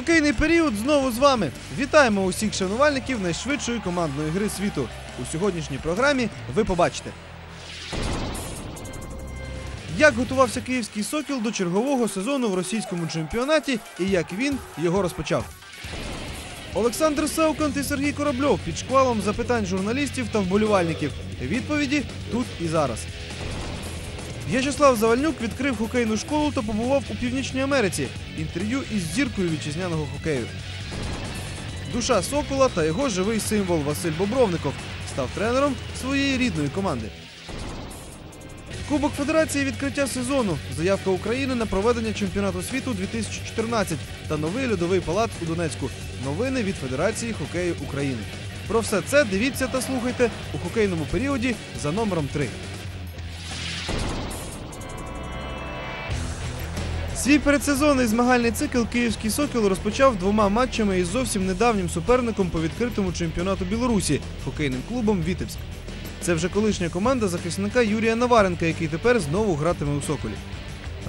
Хокейний період знову з вами. Вітаємо усіх шанувальників найшвидшої командної гри світу. У сьогоднішній програмі ви побачите. Як готувався київський сокіл до чергового сезону в російському чемпіонаті і як він його розпочав. Олександр Саукант і Сергій Корабльов під шквалом запитань журналістів та вболівальників. Відповіді тут і зараз. В'ячеслав Завальнюк відкрив хокейну школу та побував у Північній Америці. Інтерв'ю із зіркою вітчизняного хокею. Душа Сокола та його живий символ Василь Бобровников став тренером своєї рідної команди. Кубок Федерації відкриття сезону, заявка України на проведення чемпіонату світу 2014 та новий льодовий палац у Донецьку. Новини від Федерації хокею України. Про все це дивіться та слухайте у хокейному періоді за номером 3. Свій передсезонний змагальний цикл Київський Сокіл розпочав двома матчами із зовсім недавнім суперником по відкритому чемпіонату Білорусі хокейним клубом Вітебськ. Це вже колишня команда захисника Юрія Наваренка, який тепер знову гратиме у Соколі.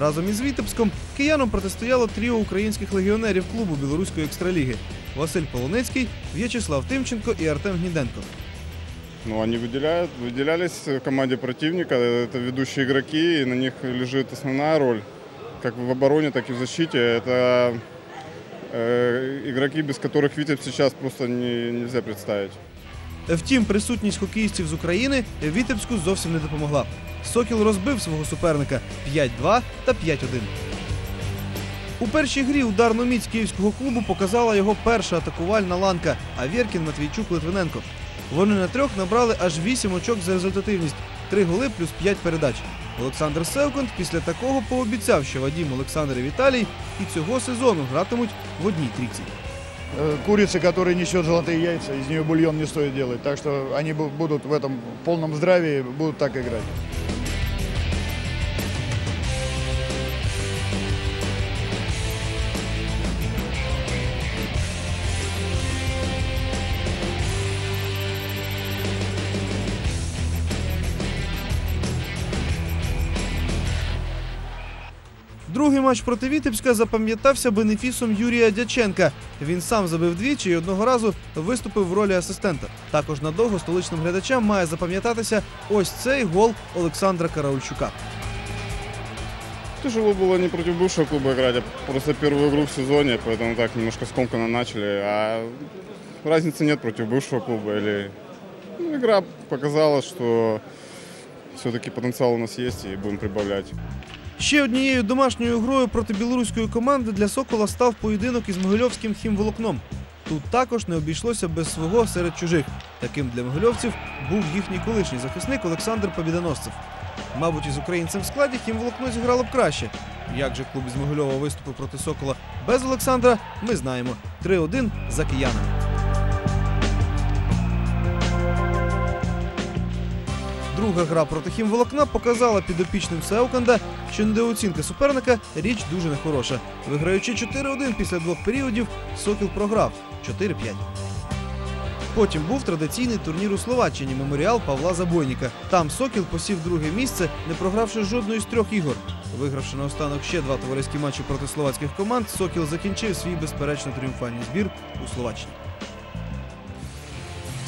Разом із Вітебськом киянам протистояло тріо українських легіонерів клубу білоруської екстраліги Василь Полонецький, В'ячеслав Тимченко і Артем Гніденко. Ну, они выделяют, выделялись в команде противника. Это ведущие игроки, и на них лежит основная роль. Как в обороне, так и в защите. Это э, игроки, без которых Витебь сейчас просто не, нельзя представить. Втім, присутність хокеїстів з України Вітебську зовсім не допомогла. Сокіл розбив свого суперника 5-2 та 5-1. У першій грі ударну міць київського клубу показала його перша атакувальна ланка Авєркін, Матвійчук, Литвиненко. Вони на трьох набрали аж 8 очок за результативність, 3 голи плюс 5 передач. Олександр Севконт після такого пообіцяв, що Вадім Олександр і Віталій і цього сезону гратимуть в одній трійці. Э, курицы, которая несет золотые яйца, из нее бульон не стоит делать. Так что они бу- будут в этом полном здравии, будут так играть. Другий матч проти Вітебська запам'ятався бенефісом Юрія Дяченка. Він сам забив двічі і одного разу виступив в ролі асистента. Також надовго столичним глядачам має запам'ятатися ось цей гол Олександра Караульчука. Тяжело было не против бывшего клуба играть, а просто первую игру в сезоне, поэтому так немножко скомканно начали. А разницы нет против бывшего клуба. Или... Ну, игра показала, что все-таки потенциал у нас есть и будем прибавлять. Ще однією домашньою грою проти білоруської команди для Сокола став поєдинок із Могильовським хімволокном. Тут також не обійшлося без свого серед чужих. Таким для могильовців був їхній колишній захисник Олександр Побідоносцев. Мабуть, із українцем в складі хімволокно зіграло б краще. Як же клуб із Могильова виступив проти Сокола без Олександра, ми знаємо. 3-1 за киянами. Друга гра проти хімволокна показала підопічним Сеуканда, що недооцінка суперника річ дуже нехороша. Виграючи 4-1 після двох періодів, Сокіл програв 4-5. Потім був традиційний турнір у Словаччині меморіал Павла Забойніка. Там Сокіл посів друге місце, не програвши жодної з трьох ігор. Вигравши наостанок ще два товариські матчі проти словацьких команд, Сокіл закінчив свій безперечно тріумфальний збір у Словаччині.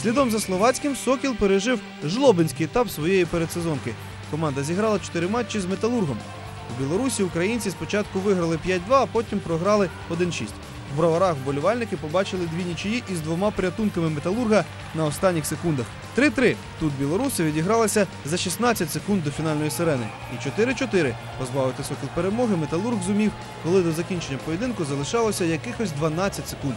Слідом за словацьким Сокіл пережив жлобинський етап своєї передсезонки. Команда зіграла чотири матчі з металургом. У Білорусі українці спочатку виграли 5-2, а потім програли 1-6. В броварах вболівальники побачили дві нічиї із двома порятунками металурга на останніх секундах. 3-3. Тут білоруси відігралися за 16 секунд до фінальної сирени. І 4-4. Позбавити сокіл перемоги металург зумів, коли до закінчення поєдинку залишалося якихось 12 секунд.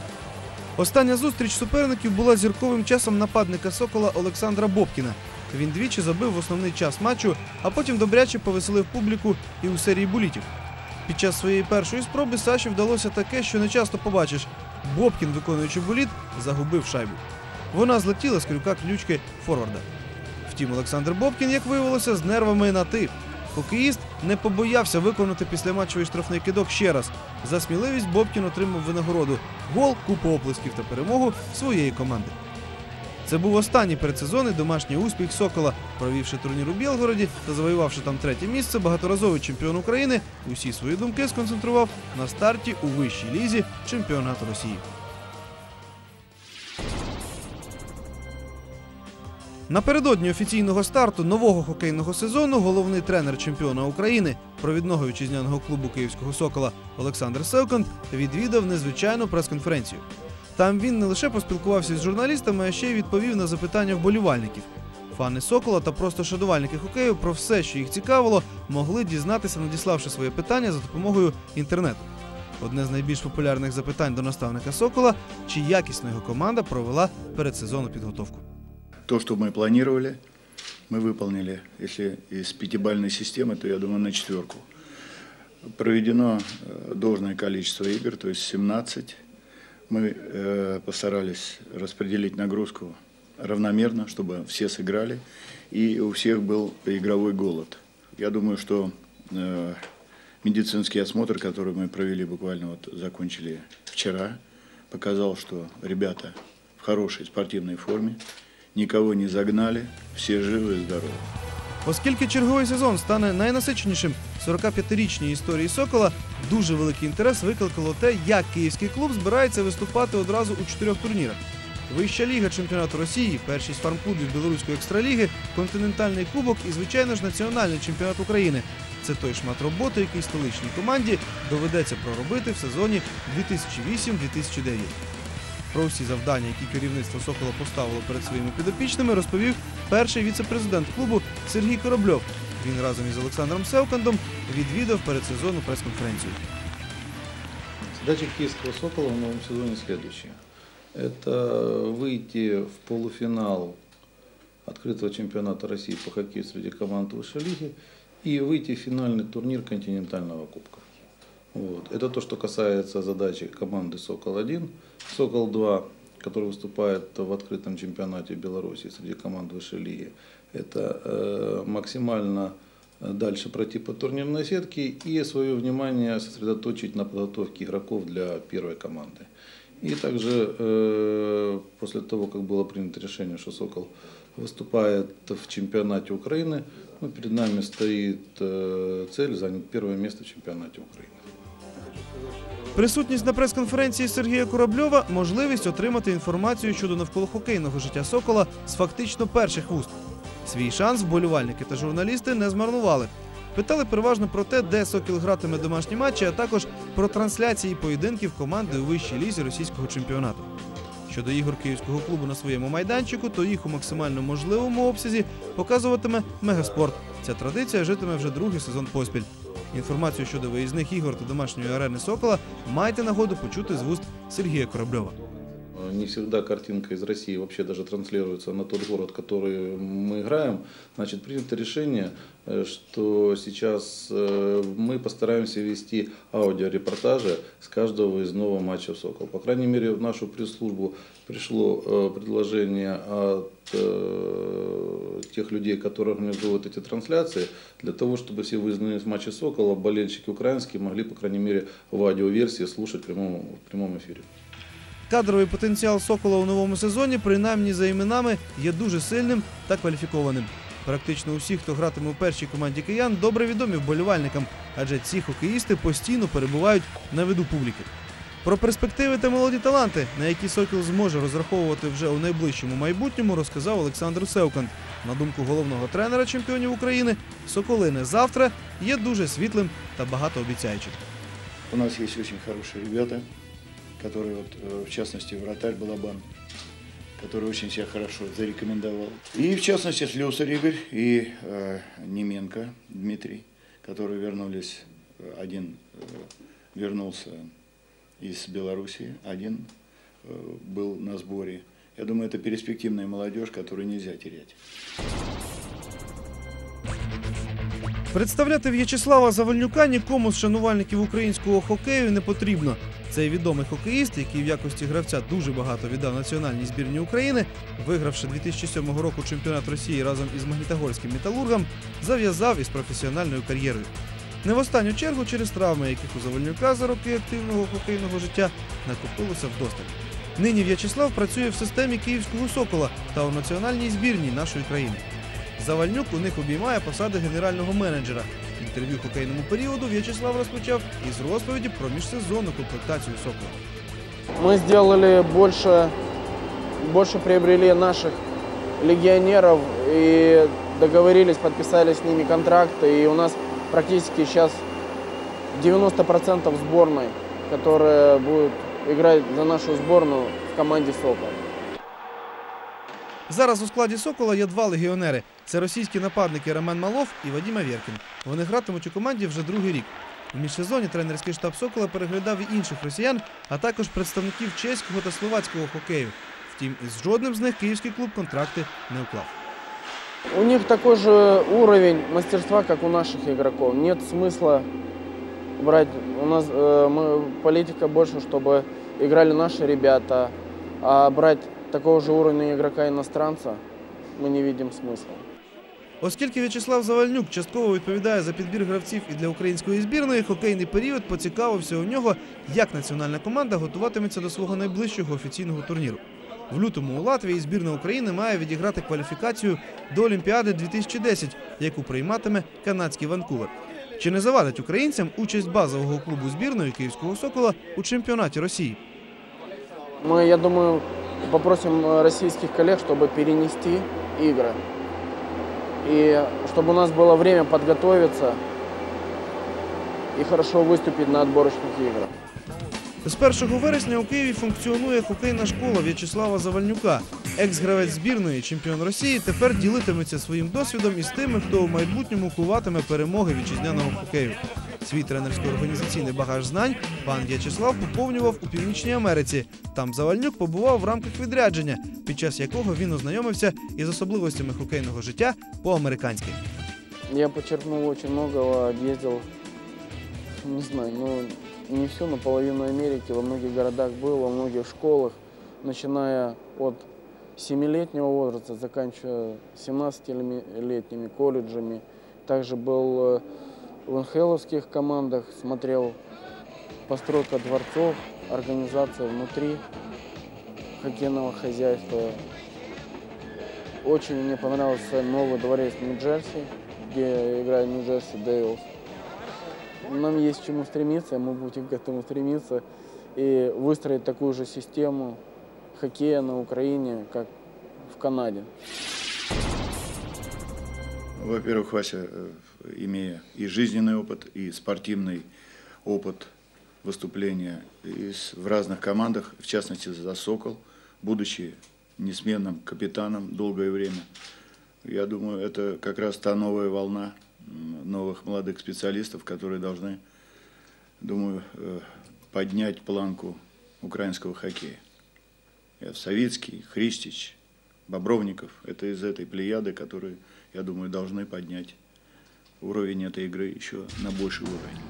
Остання зустріч суперників була зірковим часом нападника Сокола Олександра Бобкіна. Він двічі забив в основний час матчу, а потім добряче повеселив публіку і у серії булітів. Під час своєї першої спроби Саші вдалося таке, що не часто побачиш. Бобкін, виконуючи буліт, загубив шайбу. Вона злетіла з крюка ключки форварда. Втім, Олександр Бобкін, як виявилося, з нервами на ти. Хокеїст не побоявся виконати післяматчевий штрафний кидок ще раз. За сміливість Бобкін отримав винагороду гол, купу оплесків та перемогу своєї команди. Це був останній передсезонний домашній успіх Сокола. Провівши турнір у Білгороді та завоювавши там третє місце, багаторазовий чемпіон України усі свої думки сконцентрував на старті у вищій лізі чемпіонату Росії. Напередодні офіційного старту нового хокейного сезону головний тренер чемпіона України, провідного вітчизняного клубу Київського Сокола Олександр Севканд відвідав незвичайну прес-конференцію. Там він не лише поспілкувався з журналістами, а ще й відповів на запитання вболівальників. Фани Сокола та просто шанувальники хокею про все, що їх цікавило, могли дізнатися, надіславши своє питання за допомогою інтернету. Одне з найбільш популярних запитань до наставника Сокола чи якісно його команда провела передсезонну підготовку. То, что мы планировали, мы выполнили. Если из пятибалльной системы, то я думаю на четверку. Проведено э, должное количество игр, то есть 17. Мы э, постарались распределить нагрузку равномерно, чтобы все сыграли, и у всех был игровой голод. Я думаю, что э, медицинский осмотр, который мы провели буквально вот закончили вчера, показал, что ребята в хорошей спортивной форме, никого не загнали, все живы и здоровы. Оскільки черговий сезон стане найнасиченішим в 45-річній історії Сокола, дуже великий інтерес викликало те, як київський клуб збирається виступати одразу у чотирьох турнірах. Вища ліга чемпіонату Росії, першість фармклубів Білоруської екстраліги, континентальний кубок і, звичайно ж, національний чемпіонат України. Це той шмат роботи, який столичній команді доведеться проробити в сезоні 2008-2009. Про всі завдання, які керівництво Сокола поставило перед своїми підопічними, розповів перший віце-президент клубу Сергій Корабльов. Він разом із Олександром Севкандом відвідав передсезонну прес-конференцію. Задача киевского «Сокола» в новом сезоне следующая. Это выйти в полуфинал открытого чемпионата России по хоккею среди команд высшей лиги и выйти в финальный турнир континентального кубка. Вот. Это то, что касается задачи команды «Сокол-1». «Сокол-2», который выступает в открытом чемпионате Беларуси среди команд высшей лиги, это э, максимально дальше пройти по турнирной сетке и свое внимание сосредоточить на подготовке игроков для первой команды. И также э, после того, как было принято решение, что Сокол выступает в чемпионате Украины, ну, перед нами стоит э, цель занять первое место в чемпионате Украины. Присутність на прес-конференції Сергія Корабльова можливість отримати інформацію щодо навколохокейного життя Сокола з фактично перших вуст. Свій шанс вболівальники та журналісти не змарнували. Питали переважно про те, де Сокіл гратиме домашні матчі, а також про трансляції поєдинків команди у вищій лізі російського чемпіонату. Щодо ігор київського клубу на своєму майданчику, то їх у максимально можливому обсязі показуватиме мегаспорт. Ця традиція житиме вже другий сезон поспіль. Інформацію щодо виїзних ігор та домашньої арени Сокола маєте нагоду почути з вуст Сергія Корабльова. Не всегда картинка из России вообще даже транслируется на тот город, который мы играем. Значит, принято решение, э, что сейчас э, мы постараемся вести аудиорепортажи с каждого выездного матча в «Сокол». По крайней мере, в нашу пресс-службу пришло э, предложение от э, тех людей, которые организуют эти трансляции, для того, чтобы все выездные матчи «Сокола» болельщики украинские могли, по крайней мере, в аудиоверсии слушать в прямом, в прямом эфире. Кадровий потенціал Сокола у новому сезоні, принаймні за іменами, є дуже сильним та кваліфікованим. Практично усі, хто гратиме у першій команді киян, добре відомі вболівальникам, адже ці хокеїсти постійно перебувають на виду публіки. Про перспективи та молоді таланти, на які Сокіл зможе розраховувати вже у найближчому майбутньому, розказав Олександр Севканд. На думку головного тренера чемпіонів України, Соколини завтра є дуже світлим та багатообіцяючим. У нас есть очень хорошие ребята, которые, вот, э, в частности, вратарь Балабан, который очень себя хорошо зарекомендовал. И, в частности, Слесарь Игорь и э, Неменко Дмитрий, которые вернулись. Э, Один э, вернулся из Белоруссии, один э, был на сборе. Я думаю, это перспективная молодежь, которую нельзя терять. Представляти В'ячеслава Завальнюка нікому з шанувальників українського хокею не потрібно. Цей відомий хокеїст, який в якості гравця дуже багато віддав національній збірні України, вигравши 2007 року чемпіонат Росії разом із Магнітогорським металургом, зав'язав із професіональною кар'єрою. Не в останню чергу через травми, яких у Завальнюка за роки активного хокейного життя накопилося вдосталь. Нині В'ячеслав працює в системі київського сокола та у національній збірній нашої країни. Завальнюк у них обіймає посади генерального менеджера. Інтерв'ю хокейному періоду В'ячеслав розпочав із розповіді про міжсезонну комплектацію сокола. Мы сделали больше, больше приобрели наших легионеров и договорились, подписали с ними контракты. И у нас практически сейчас 90% сборной, которая будет играть за нашу сборную в команде «Сокол». Зараз у складі Сокола є два легіонери: це російські нападники Ромен Малов і Вадім Авєркін. Вони гратимуть у команді вже другий рік. У міжсезоні тренерський штаб Сокола переглядав і інших росіян, а також представників чеського та словацького хокею. Втім, із жодним з них київський клуб контракти не уклав. У них такой же уровень мастерства, как у наших игроков. Нет смысла брать. У нас э, мы, политика больше, чтобы играли наши ребята, а брать такого же уровня игрока иностранца мы не видим смысла. Оскільки В'ячеслав Завальнюк частково відповідає за підбір гравців і для української збірної, хокейний період поцікавився у нього, як національна команда готуватиметься до свого найближчого офіційного турніру. В лютому у Латвії збірна України має відіграти кваліфікацію до Олімпіади 2010, яку прийматиме канадський Ванкувер. Чи не завадить українцям участь базового клубу збірної Київського Сокола у чемпіонаті Росії? Мы, я думаю, попросим э, российских коллег, чтобы перенести игры. И чтобы у нас было время подготовиться и хорошо выступить на отборочных играх. З 1 вересня у Києві функціонує хокейна школа В'ячеслава Завальнюка. Екс-гравець збірної, чемпіон Росії, тепер ділитиметься своїм досвідом із тими, хто у майбутньому куватиме перемоги вітчизняного хокею. Свій тренерсько-організаційний багаж знань пан В'ячеслав поповнював у Північній Америці. Там Завальнюк побував в рамках відрядження, під час якого він ознайомився із особливостями хокейного життя по-американськи. Я подчеркнул очень многого, объездил, не знаю, ну не все, но половину Америки, во многих городах был, во многих школах, начиная от 7-летнего возраста, заканчивая 17-летними колледжами. Также был э, в НХЛовских командах, смотрел постройка дворцов, организация внутри хоккейного хозяйства. Очень мне понравился новый дворец Нью-Джерси, где играет Нью-Джерси Дейлс. Нам есть к чему стремиться, мы будем к этому стремиться и выстроить такую же систему хоккея на Украине, как в Канаде. Во-первых, Вася, э, имея и жизненный опыт, и спортивный опыт выступления в разных командах, в частности за «Сокол», будучи несменным капитаном долгое время, я думаю, это как раз та новая волна новых молодых специалистов, которые должны, думаю, э, поднять планку украинского хоккея. Я Савицкий, Христич, Бобровников – это из этой плеяды, которые, я думаю, должны поднять уровень этой игры еще на больший уровень.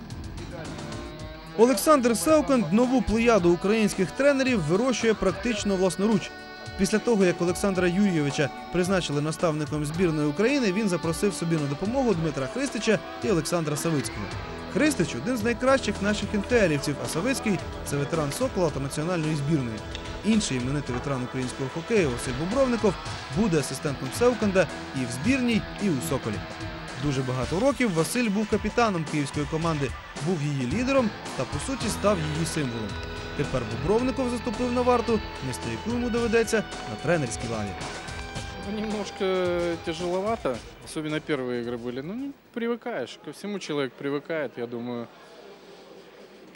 Олександр Сауканд нову плеяду українських тренерів вирощує практично власноруч. Після того, як Олександра Юрійовича призначили наставником збірної України, він запросив собі на допомогу Дмитра Христича і Олександра Савицького. Христич один з найкращих наших інхелівців, а Савицький це ветеран Сокола та національної збірної. Інший іменитий ветеран українського хокею Василь Бобровников буде асистентом Сеуканда і в збірній, і у Соколі. Дуже багато років Василь був капітаном київської команди, був її лідером та по суті став її символом. Тепер Бобровников заступив на варту, місто яку йому доведеться на тренерській лаві. Ну, Немножко тяжеловато, особенно первые игры были. Ну, не привыкаешь, ко всему человек привыкает, я думаю.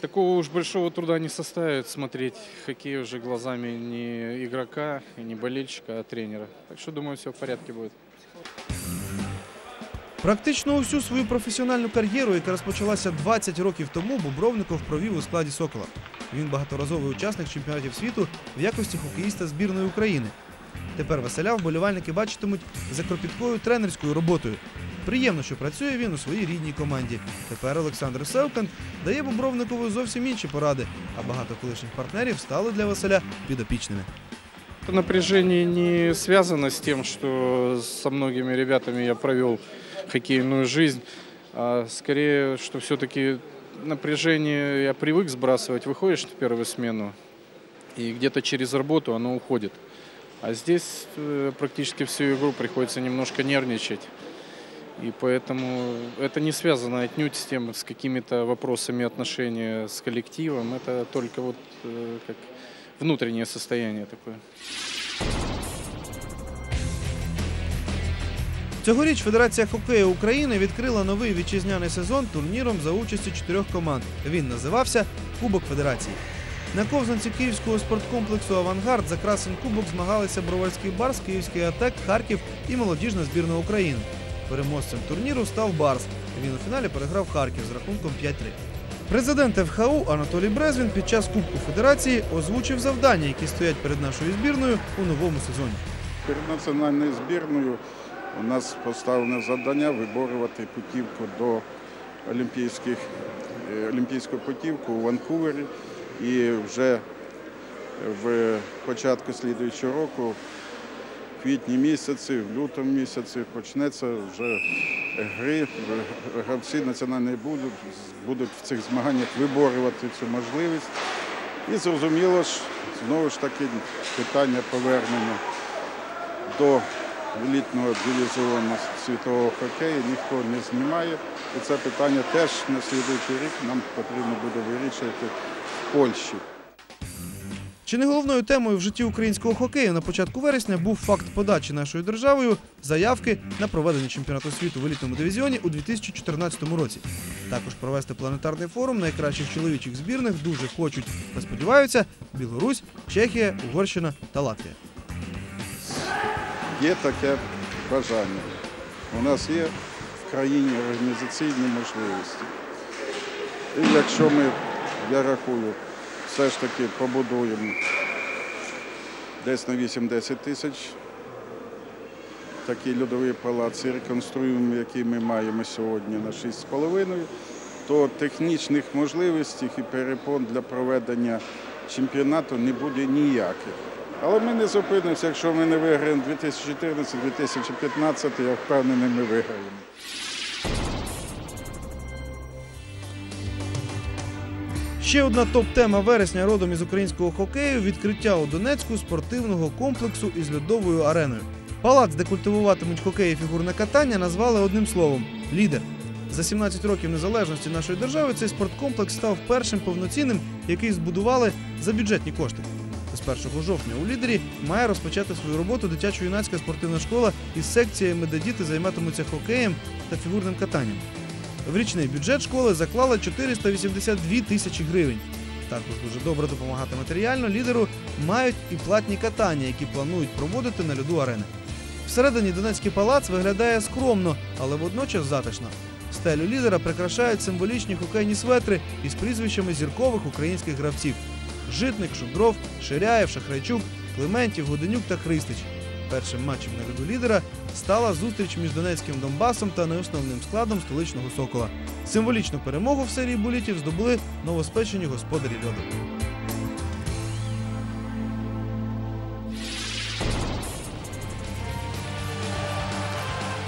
Такого уж большого труда не составит смотреть хоккей уже глазами не игрока, не болельщика, а тренера. Так что, думаю, все в порядке будет. Практично усю свою професіональну кар'єру, яка розпочалася 20 років тому, Бобровников провів у складі Сокола. Він багаторазовий учасник чемпіонатів світу в якості хокеїста збірної України. Тепер Василя вболівальники бачитимуть за кропіткою тренерською роботою. Приємно, що працює він у своїй рідній команді. Тепер Олександр Севканд дає Бобровникову зовсім інші поради, а багато колишніх партнерів стали для Василя підопічними. Это напряжение не связано с тем, что со многими ребятами я провел хоккейную жизнь, а скорее, что все-таки напряжение я привык сбрасывать. Выходишь в первую смену, и где-то через работу оно уходит. А здесь э, практически всю игру приходится немножко нервничать. И поэтому это не связано отнюдь с тем, с какими-то вопросами отношения с коллективом. Это только вот э, как внутреннее состояние такое. Цьогоріч Федерація хокею України відкрила новий вітчизняний сезон турніром за участі чотирьох команд. Він називався Кубок Федерації. На ковзанці київського спорткомплексу Авангард за красен кубок змагалися Броварський Барс, Київський АТЕК, Харків і молодіжна збірна України. Переможцем турніру став Барс. Він у фіналі переграв Харків з рахунком 5-3. Президент ФХУ Анатолій Брезвін під час Кубку Федерації озвучив завдання, які стоять перед нашою збірною у новому сезоні. Перед національною збірною у нас поставлене завдання виборювати путівку до олімпійських, е, олімпійську путівку у Ванкувері. І вже в початку слідуючого року, квітні місяці, в лютому місяці почнеться вже гри. Гравці національної будуть, будуть в цих змаганнях виборювати цю можливість. І зрозуміло ж, знову ж таки, питання повернення до елітного дивізіону світового хокею ніхто не знімає. І це питання теж на слідуючий рік нам потрібно буде вирішувати в Польщі. Чи не головною темою в житті українського хокею на початку вересня був факт подачі нашою державою заявки на проведення чемпіонату світу в елітному дивізіоні у 2014 році. Також провести планетарний форум найкращих чоловічих збірних дуже хочуть та сподіваються Білорусь, Чехія, Угорщина та Латвія. Є таке бажання. У нас є в країні організаційні можливості. І якщо ми, я рахую, все ж таки побудуємо десь на 8-10 тисяч такий льодовий палац і реконструюємо, який ми маємо сьогодні на 6,5, то технічних можливостей і перепон для проведення чемпіонату не буде ніяких. Але ми не зупинимося, якщо ми не виграємо 2014-2015, я впевнений, ми виграємо. Ще одна топ-тема вересня родом із українського хокею відкриття у Донецьку спортивного комплексу із льодовою ареною. Палац, де культивуватимуть хокей і фігурне катання, назвали одним словом лідер. За 17 років незалежності нашої держави цей спорткомплекс став першим повноцінним, який збудували за бюджетні кошти. З 1 жовтня у лідері має розпочати свою роботу дитячо-юнацька спортивна школа із секціями, де діти займатимуться хокеєм та фігурним катанням. В річний бюджет школи заклали 482 тисячі гривень. Також дуже добре допомагати матеріально лідеру мають і платні катання, які планують проводити на льоду арени. Всередині Донецький палац виглядає скромно, але водночас затишно. Стелю лідера прикрашають символічні хокейні светри із прізвищами зіркових українських гравців: Житник, Шудров, Ширяєв, Шахрайчук, Клементів, Годенюк та Христич. Першим матчем на льоду лідера стала зустріч між Донецьким Донбасом та неосновним складом столичного Сокола. Символічну перемогу в серії булітів здобули новоспечені господарі льоду.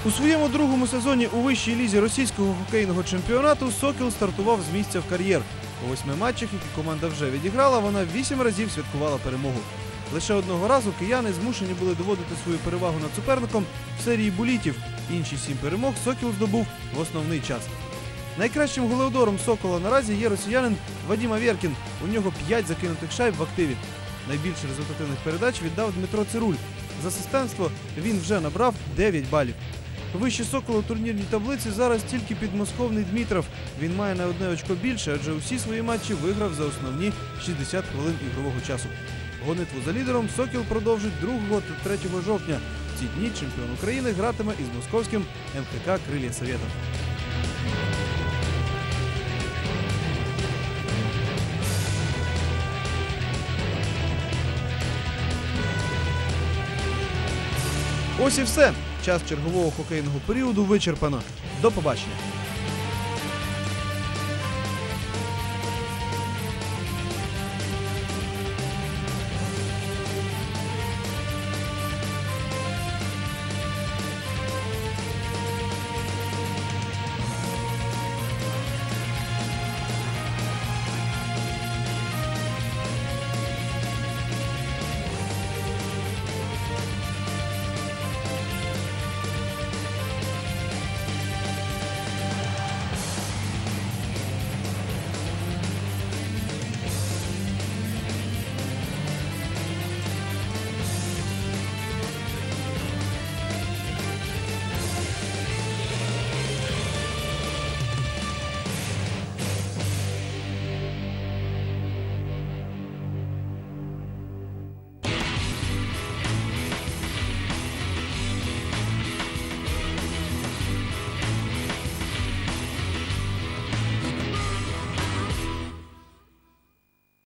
У своєму другому сезоні у вищій лізі російського хокейного чемпіонату Сокіл стартував з місця в кар'єр. У восьми матчах, які команда вже відіграла, вона вісім разів святкувала перемогу. Лише одного разу кияни змушені були доводити свою перевагу над суперником в серії булітів. Інші сім перемог Сокіл здобув в основний час. Найкращим голеодором Сокола наразі є росіянин Вадім Авєркін. У нього п'ять закинутих шайб в активі. Найбільше результативних передач віддав Дмитро Цируль. За асистентство він вже набрав 9 балів. Вище Сокола у турнірній таблиці зараз тільки підмосковний Дмитров. Він має на одне очко більше, адже усі свої матчі виграв за основні 60 хвилин ігрового часу. Гонитву за лідером Сокіл продовжить 2 та 3 жовтня. В ці дні чемпіон України гратиме із московським МХК Крилія Советов. Ось і все. Час чергового хокейного періоду вичерпано. До побачення.